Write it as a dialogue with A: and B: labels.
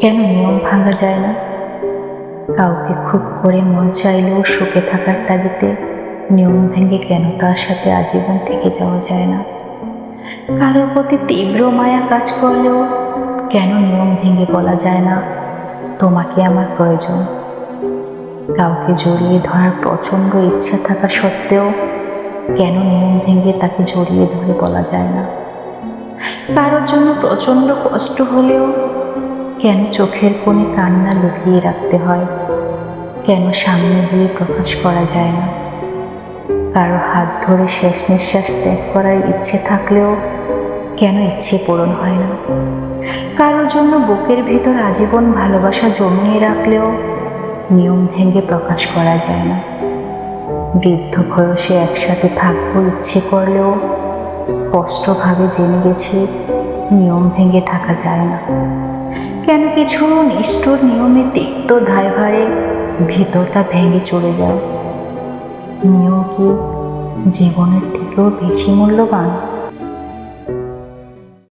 A: কেন নিয়ম ভাঙা যায় না? কাউকে খুব করে মন চাইলেও সুখে থাকার তাগিতে নিয়ম ভেঙে কেন তার সাথে আজীবন থেকে যাওয়া যায় না? কারোর প্রতি তীব্র মায়া কাজ করলেও কেন নিয়ম ভেঙে বলা যায় না? তোমাকে আমার প্রয়োজন। কাউকে জড়িয়ে ধরার প্রচণ্ড ইচ্ছা থাকা সত্ত্বেও কেন নিয়ম ভেঙে তাকে জড়িয়ে ধরে বলা যায় না? কারোর জন্য প্রচণ্ড কষ্ট হলেও কেন চোখের কোণে কান্না লুকিয়ে রাখতে হয়? কেন সামনে গিয়ে প্রকাশ করা যায় না? কারও হাত ধরে শেষ নিঃশ্বাস ত্যাগ করার ইচ্ছে থাকলেও কেন ইচ্ছে পূরণ হয় না? কারোর জন্য বুকের ভিতর আজীবন ভালোবাসা জমিয়ে রাখলেও নিয়ম ভেঙে প্রকাশ করা যায় না। বৃদ্ধ বয়সে একসাথে থাকব ইচ্ছে করলেও স্পষ্টভাবে জেনে গেছি, নিয়ম ভেঙে থাকা যায় না। কেন কিছু নিষ্ঠুর নিয়মে তিক্ত দায়ভারে ভেতরটা ভেঙে চলে যায়? নিয়ম কি জীবনের থেকেও বেশি মূল্যবান?